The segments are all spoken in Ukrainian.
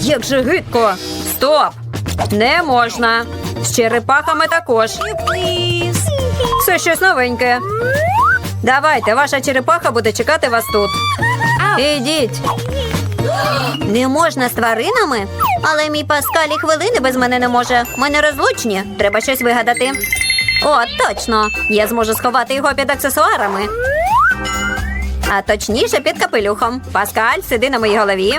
як же гидко. Стоп! Не можна. З черепахами також. Це щось новеньке. Давайте, ваша черепаха буде чекати вас тут. Ідіть. Не можна з тваринами? Але мій Паскаль і хвилини без мене не може. Ми не розлучні. Треба щось вигадати. О, точно! Я зможу сховати його під аксесуарами. А точніше під капелюхом. Паскаль, сиди на моїй голові.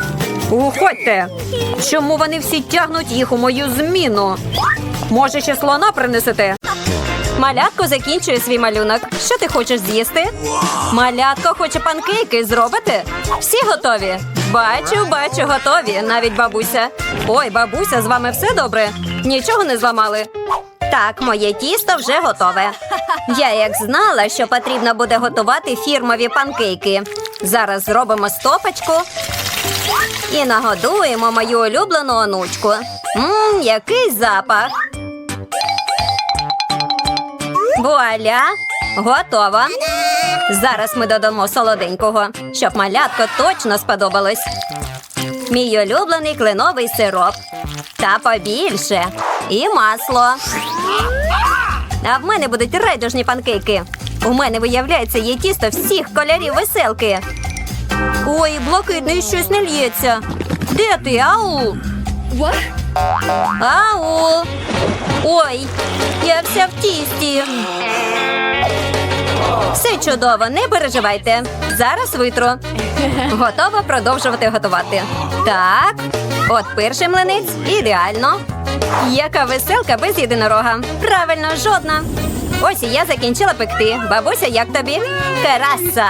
Уходьте! Чому вони всі тягнуть їх у мою зміну? Може, ще слона принесете? Малятко закінчує свій малюнок. Що ти хочеш з'їсти? Малятко хоче панкейки зробити? Всі готові? Бачу, бачу, готові. Навіть бабуся. Ой, бабуся, з вами все добре? Нічого не зламали. Так, моє тісто вже готове. Я як знала, що потрібно буде готувати фірмові панкейки. Зараз зробимо стопочку і нагодуємо мою улюблену онучку. Мм, який запах. Вуаля! Готово. Зараз ми додамо солоденького, щоб малятко точно сподобалось. Мій улюблений кленовий сироп. Та побільше. І масло. А в мене будуть райдужні панкейки. У мене, виявляється, є тісто всіх кольорів веселки. Ой, блакитний щось не лється. Де ти, ау? Ау. Ой, я вся в тісті. Все чудово, не переживайте. Зараз витру. Готова продовжувати готувати. Так, от перший млинець ідеально. Яка веселка без єдинорога. Правильно, жодна. Ось і я закінчила пекти. Бабуся, як тобі? Краса.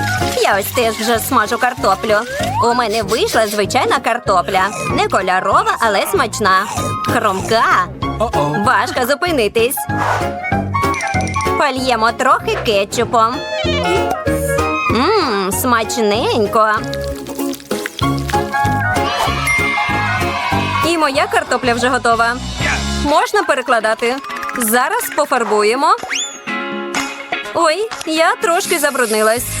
Я ось теж вже смажу картоплю. У мене вийшла звичайна картопля. Не кольорова, але смачна. Хромка. Важко зупинитись. Польємо трохи кетчупом. Мм, смачненько. І моя картопля вже готова. Можна перекладати. Зараз пофарбуємо. Ой, я трошки забруднилась.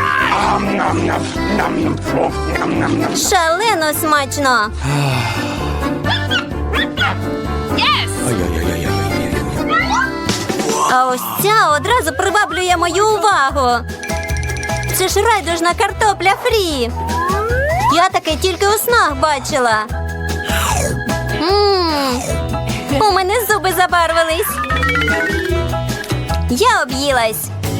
Шалено смачно. А ось ця одразу приваблює мою увагу. Це ж райдужна картопля фрі. Я таке тільки у снах бачила. У мене зуби забарвились. Я об'їлась.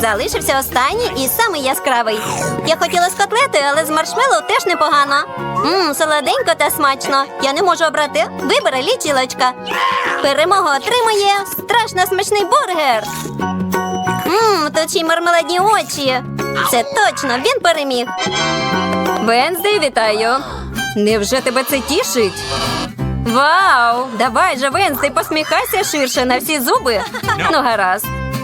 Залишився останній і самий яскравий. Я хотіла з котлетою, але з маршмеллоу теж непогано. Мм, солоденько та смачно. Я не можу обрати. Вибери лічилочка. Перемогу отримує страшно смачний бургер. Мм, тут мармеладні очі. Це точно він переміг. Венздей, вітаю. Невже тебе це тішить? Вау! Давай же, Венздей, посміхайся ширше на всі зуби. Ну, гаразд.